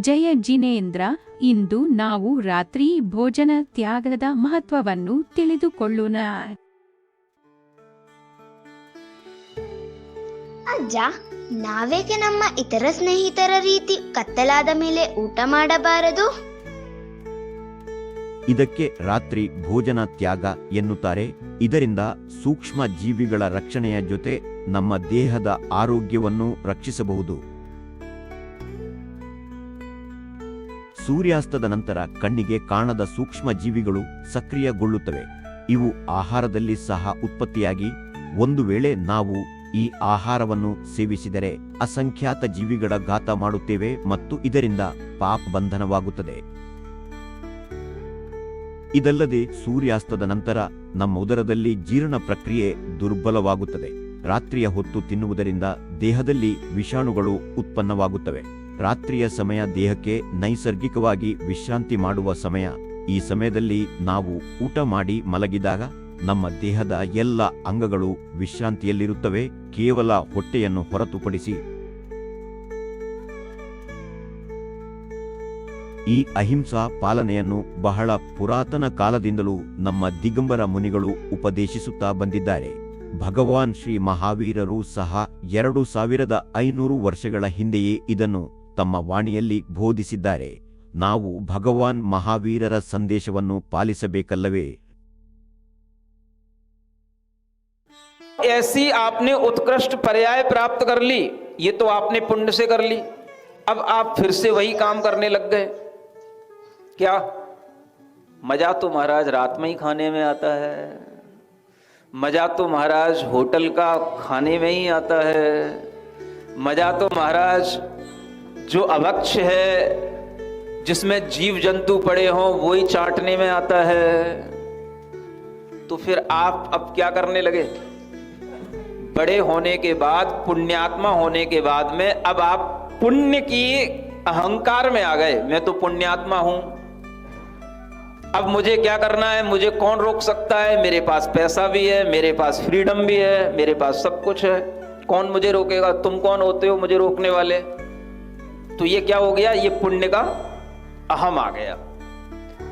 ಜಯ ಜಿನೇಂದ್ರ ಇಂದು ನಾವು ರಾತ್ರಿ ಭೋಜನ ತ್ಯಾಗದ ಮಹತ್ವವನ್ನು ತಿಳಿದುಕೊಳ್ಳೋಣ. ಅಜ್ಜ ನಾವೇಕೆ ನಮ್ಮ ಇತರ ಸ್ನೇಹಿತರ ರೀತಿ ಕತ್ತಲಾದ ಮೇಲೆ ಊಟ ಮಾಡಬಾರದು? ಇದಕ್ಕೆ ರಾತ್ರಿ ಭೋಜನ ತ್ಯಾಗ ಎನ್ನುತ್ತಾರೆ. ಇದರಿಂದ ಸೂಕ್ಷ್ಮ ಜೀವಿಗಳ ರಕ್ಷಣೆಯ ಜೊತೆ ನಮ್ಮ ದೇಹದ ಆರೋಗ್ಯವನ್ನು ರಕ್ಷಿಸಬಹುದು. ಸೂರ್ಯಾಸ್ತದ ನಂತರ ಕಣ್ಣಿಗೆ ಕಾಣದ ಸೂಕ್ಷ್ಮ ಜೀವಿಗಳು ಸಕ್ರಿಯಗೊಳ್ಳುತ್ತವೆ. ಇವು ಆಹಾರದಲ್ಲಿ ಸಹ ಉತ್ಪತ್ತಿಯಾಗಿ, ಒಂದು ವೇಳೆ ನಾವು ಈ ಆಹಾರವನ್ನು ಸೇವಿಸಿದರೆ ಅಸಂಖ್ಯಾತ ಜೀವಿಗಳ ಘಾತ ಮಾಡುತ್ತೇವೆ ಮತ್ತು ಇದರಿಂದ ಪಾಪ ಬಂಧನವಾಗುತ್ತದೆ. ಇದಲ್ಲದೆ ಸೂರ್ಯಾಸ್ತದ ನಂತರ ನಮ್ಮ ಉದರದಲ್ಲಿ ಜೀರ್ಣ ಪ್ರಕ್ರಿಯೆ ದುರ್ಬಲವಾಗುತ್ತದೆ. ರಾತ್ರಿಯ ಹೊತ್ತು ತಿನ್ನುವುದರಿಂದ ದೇಹದಲ್ಲಿ ವಿಷಾಣುಗಳು ಉತ್ಪನ್ನವಾಗುತ್ತವೆ. ರಾತ್ರಿಯ ಸಮಯ ದೇಹಕ್ಕೆ ನೈಸರ್ಗಿಕವಾಗಿ ವಿಶ್ರಾಂತಿ ಮಾಡುವ ಸಮಯ. ಈ ಸಮಯದಲ್ಲಿ ನಾವು ಊಟ ಮಾಡಿ ಮಲಗಿದಾಗ ನಮ್ಮ ದೇಹದ ಎಲ್ಲ ಅಂಗಗಳು ವಿಶ್ರಾಂತಿಯಲ್ಲಿರುತ್ತವೆ. ಕೇವಲ ಹೊಟ್ಟೆಯನ್ನು ಹೊರತುಪಡಿಸಿ. ಈ ಅಹಿಂಸಾ ಪಾಲನೆಯನ್ನು ಬಹಳ ಪುರಾತನ ಕಾಲದಿಂದಲೂ ನಮ್ಮ ದಿಗಂಬರ ಮುನಿಗಳು ಉಪದೇಶಿಸುತ್ತಾ ಬಂದಿದ್ದಾರೆ. ಭಗವಾನ್ ಶ್ರೀ ಮಹಾವೀರರು ಸಹ ಎರಡು ಸಾವಿರದ ಐನೂರು ವರ್ಷಗಳ ಹಿಂದೆಯೇ ಇದನ್ನು ತಮ್ಮ ವಾಣಿಯಲ್ಲಿ ಬೋಧಿಸಿದ್ದಾರೆ ನಾವು ಭಗವಾನ್ ಮಹಾವೀರರ ಸಂದೇಶವನ್ನು ಪಾಲಿಸಬೇಕಲ್ಲವೇ ऐसी आपने उत्कृष्ट पर्याय प्राप्त कर ली ये तो आपने पुण्य से कर ली अब आप फिर से वही काम करने लग गए क्या मजा तो महाराज रात में ही खाने में आता है मजा तो महाराज होटल का खाने में ही आता है मजा तो महाराज जो अवक्ष है, जिसमें जीव जंतु पड़े हों वो ही चाटने में आता है। तो फिर आप अब क्या करने लगे? बड़े होने के बाद, पुण्यात्मा होने के बाद में, अब आप पुण्य की अहंकार में आ गए। मैं तो पुण्यात्मा हूँ। अब मुझे क्या करना है? मुझे कौन रोक सकता है? मेरे पास पैसा भी है, मेरे पास फ्रीडम भी है, मेरे पास सब कुछ है। कौन मुझे रोकेगा? तुम कौन होते हो मुझे रोकने वाले? तो ये क्या हो गया ये पुण्य का अहम आ गया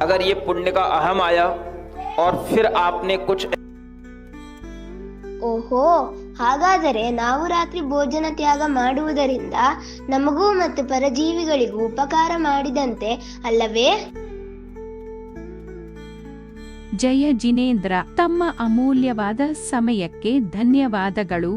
अगर ये पुण्य का अहम आया और फिर आपने कुछ ಓಹೋ ಹಾಗಾದರೆ ನಾವು ರಾತ್ರಿ ಭೋಜನ ತ್ಯಾಗ ಮಾಡುವುದರಿಂದ ನಮಗೂ ಮತ್ತು ಪರಜೀವಿಗಳಿಗೂ ಉಪಕಾರ ಮಾಡಿದಂತೆ ಅಲ್ಲವೇ ಜಯ ಜಿನೇಂದ್ರ ತಮ್ಮ ಅಮೂಲ್ಯವಾದ ಸಮಯಕ್ಕೆ ಧನ್ಯವಾದಗಳು